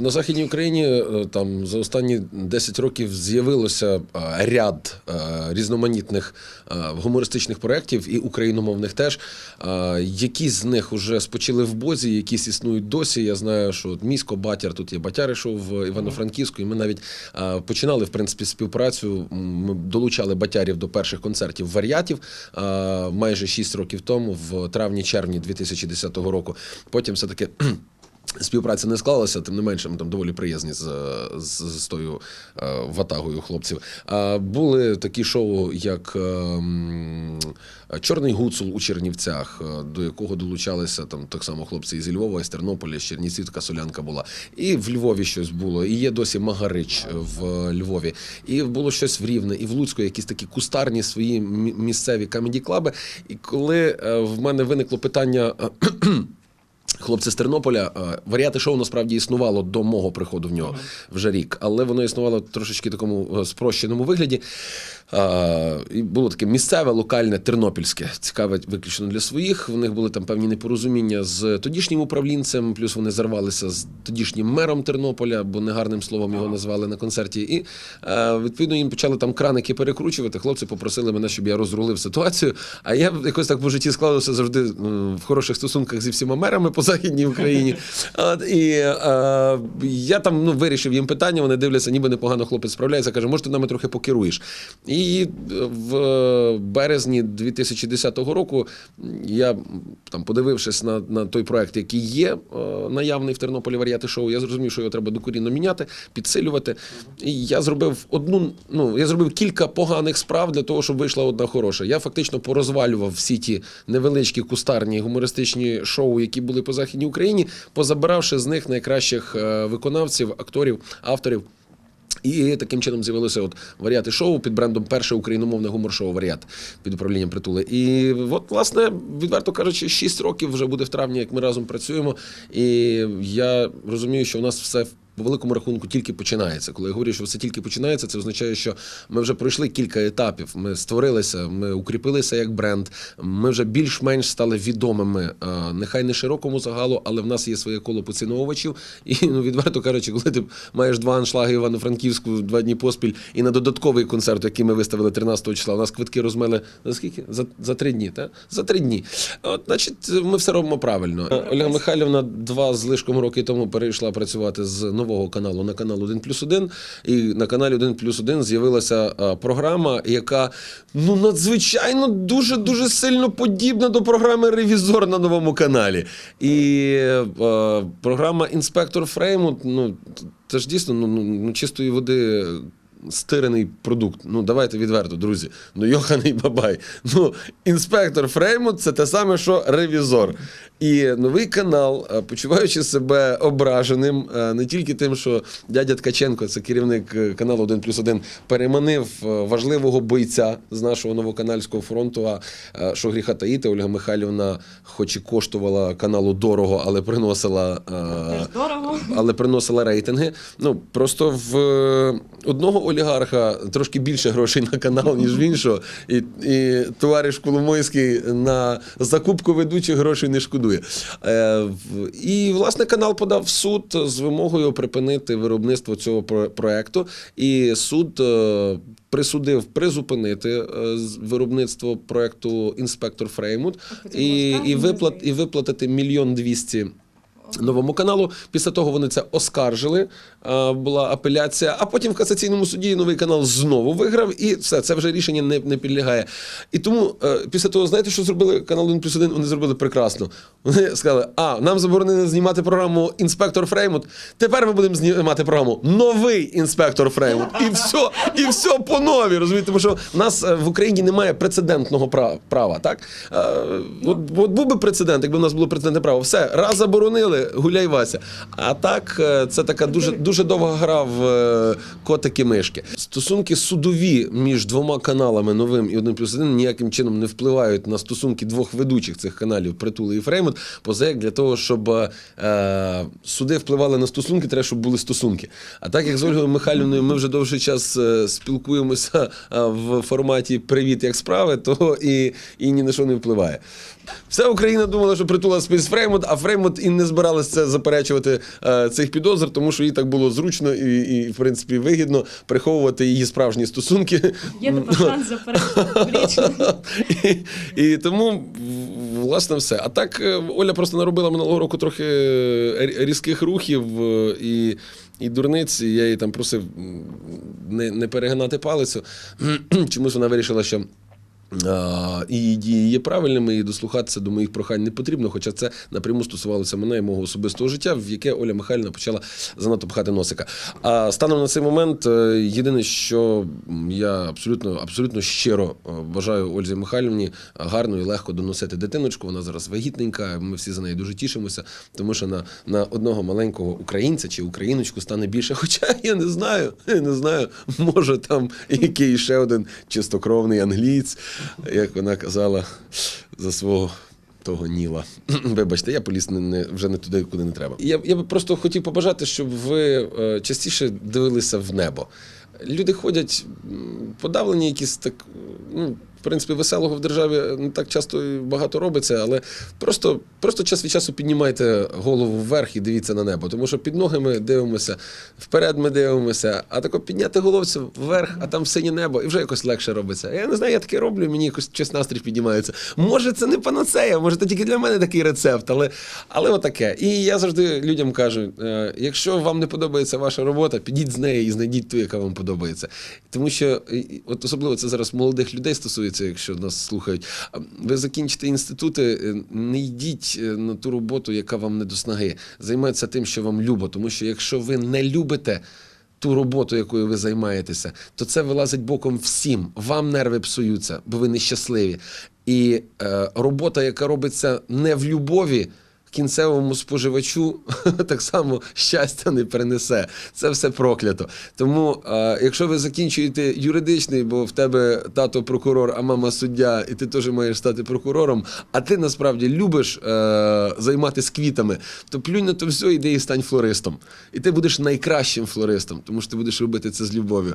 На західній Україні е, там за останні 10 років з'явилося е, ряд е, різноманітних гумористичних проєктів і україномовних теж. Якісь з них вже спочили в бозі, якісь існують досі. Я знаю, що місько Батяр тут є Батяри шоу в Івано-Франківську, і ми навіть починали в принципі співпрацю. Ми долучали батярів до перших концертів варіатів майже 6 років тому, в травні-червні 2010 року. Потім все таки. Співпраця не склалася, тим не менше, ми там доволі приязні з, з, з тою е, ватагою хлопців. А були такі шоу, як е, Чорний гуцул у Чернівцях, е, до якого долучалися там так само хлопці із Львова, із Тернополя, з Чернівців така солянка була. І в Львові щось було, і є досі Магарич в Львові. І було щось в Рівне, і в Луцьку якісь такі кустарні свої місцеві камеді-клаби. І коли е, в мене виникло питання. Хлопці з Тернополя, е, варіати шоу насправді існувало до мого приходу в нього вже рік, але воно існувало трошечки такому е, спрощеному вигляді. Е, І було таке місцеве, локальне, тернопільське, цікаве виключно для своїх. В них були там певні непорозуміння з тодішнім управлінцем, плюс вони зарвалися з тодішнім мером Тернополя, бо негарним словом його назвали на концерті. І відповідно їм почали там краники перекручувати. Хлопці попросили мене, щоб я розрулив ситуацію. А я якось так по житті склалося завжди в хороших стосунках зі всіма мерами по західній Україні. От, і е, я там ну, вирішив їм питання. Вони дивляться, ніби непогано хлопець справляється. Каже, може, ти нами трохи покеруєш. І в березні 2010 року я там, подивившись на, на той проект, який є е, наявний в Тернополі варіати шоу, я зрозумів, що його треба докорінно міняти, підсилювати. І я зробив одну, ну я зробив кілька поганих справ для того, щоб вийшла одна хороша. Я фактично порозвалював всі ті невеличкі кустарні гумористичні шоу, які були по західній Україні, позабиравши з них найкращих е, виконавців, акторів, авторів. І таким чином з'явилося от варіати шоу під брендом перше україномовне гумор-шоу варіат під управлінням притули. І от, власне, відверто кажучи, 6 років вже буде в травні, як ми разом працюємо. І я розумію, що у нас все. По великому рахунку тільки починається. Коли я говорю, що все тільки починається, це означає, що ми вже пройшли кілька етапів. Ми створилися, ми укріпилися як бренд. Ми вже більш-менш стали відомими. е, Нехай не широкому загалу, але в нас є своє коло поціновувачів. І ну відверто кажучи, коли ти маєш два аншлаги Івано-Франківську два дні поспіль, і на додатковий концерт, який ми виставили 13 числа, у нас квитки розмили за скільки? За, за три дні, так? За три дні. От, значить, ми все робимо правильно. Е, Ольга Михайлівна два з лишком роки тому перейшла працювати з нового каналу на канал 1 плюс 1. І на каналі 1 плюс 1 з'явилася програма, яка ну надзвичайно дуже дуже сильно подібна до програми Ревізор на новому каналі. І е, програма Інспектор Фреймут, ну це ж дійсно ну, ну, ну, чистої води. Стирений продукт. Ну давайте відверто, друзі. Ну йоханий бабай. Ну, інспектор Фреймут це те саме, що ревізор. І новий канал, е, почуваючи себе ображеним, е, не тільки тим, що дядя Ткаченко, це керівник е, каналу 1 плюс 1, переманив важливого бойця з нашого новоканальського фронту. А що гріха таїти, Ольга Михайлівна, хоч і коштувала каналу дорого, але приносила. Теж дорого. Але приносила рейтинги. Ну просто в е, одного олігарха трошки більше грошей на канал, ніж в іншого. І, і товариш Коломойський на закупку ведучих грошей не шкодує. Е, і власне канал подав в суд з вимогою припинити виробництво цього про- проекту. І суд. е, Присудив призупинити виробництво проекту інспектор Фреймут і, і, виплат, і виплатити мільйон двісті новому каналу. Після того вони це оскаржили. е, Була апеляція, а потім в касаційному суді новий канал знову виграв, і все, це вже рішення не, не підлягає. І тому е, після того, знаєте, що зробили канал 1 плюс 1? Вони зробили прекрасно. Вони сказали: а нам заборонили знімати програму Інспектор Фреймут. Тепер ми будемо знімати програму Новий інспектор Фреймут. І все, і все по нові. Розумієте, тому що в нас е, в Україні немає прецедентного права. так? От, от був би прецедент, якби в нас було прецедентне право. Все, раз заборонили, гуляй Вася. А так, е, це така дуже, дуже довга гра в е, котики-мишки. Стосунки судові між двома каналами новим і 1 плюс 1 ніяким чином не впливають на стосунки двох ведучих цих каналів Притули і Фреймут. Поза як для того, щоб е, суди впливали на стосунки, треба, щоб були стосунки. А так як з Ольгою Михайлівною ми вже довший час е, спілкуємося в форматі Привіт, як справи, то і, і ні на що не впливає. Вся Україна думала, що притула з Фреймут, а Фреймут і не збирає. Збиралася це заперечувати е, цих підозр, тому що їй так було зручно і, і, в принципі, вигідно приховувати її справжні стосунки. Є тепер шанс заперечити публічно. і, і тому, власне, все. А так, е, Оля просто наробила минулого року трохи е, різких рухів і, і дурниць. І я її там просив не, не перегинати палицю. Чомусь вона вирішила, що. І дії є правильними, і дослухатися до моїх прохань не потрібно, хоча це напряму стосувалося мене і мого особистого життя, в яке Оля Михайлівна почала занадто пхати носика. А станом на цей момент, е, єдине, що я абсолютно, абсолютно щиро е, бажаю Ользі Михайлівні гарно і легко доносити дитиночку. Вона зараз вагітненька. Ми всі за нею дуже тішимося, тому що на, на одного маленького українця чи україночку стане більше. Хоча я не знаю, я не знаю, може там який ще один чистокровний англієць, як вона казала за свого. Того Ніла. Вибачте, я поліз не, не, вже не туди, куди не треба. Я, я би просто хотів побажати, щоб ви е, частіше дивилися в небо. Люди ходять подавлені, якісь так. Ну, в принципі, веселого в державі не так часто і багато робиться, але просто, просто час від часу піднімайте голову вверх і дивіться на небо. Тому що під ноги ми дивимося, вперед ми дивимося, а тако підняти головцю вверх, а там синє небо, і вже якось легше робиться. Я не знаю, я таке роблю, мені якось честь настрій піднімається. Може, це не панацея, може, це тільки для мене такий рецепт, але, але отаке. І я завжди людям кажу: е, якщо вам не подобається ваша робота, підіть з неї і знайдіть ту, яка вам подобається. Тому що от особливо це зараз молодих людей стосується, якщо нас слухають. Ви закінчите інститути, е, не йдіть е, на ту роботу, яка вам не до снаги. Займайтеся тим, що вам любо. Тому що якщо ви не любите. Ту роботу, якою ви займаєтеся, то це вилазить боком всім. Вам нерви псуються, бо ви нещасливі. І е, робота, яка робиться не в любові, кінцевому споживачу так само щастя не принесе. Це все проклято. Тому, е, якщо ви закінчуєте юридичний, бо в тебе тато прокурор, а мама суддя, і ти теж маєш стати прокурором, а ти насправді любиш е, займатися квітами, то плюнь на то все, іди і стань флористом. І ти будеш найкращим флористом, тому що ти будеш робити це з любов'ю.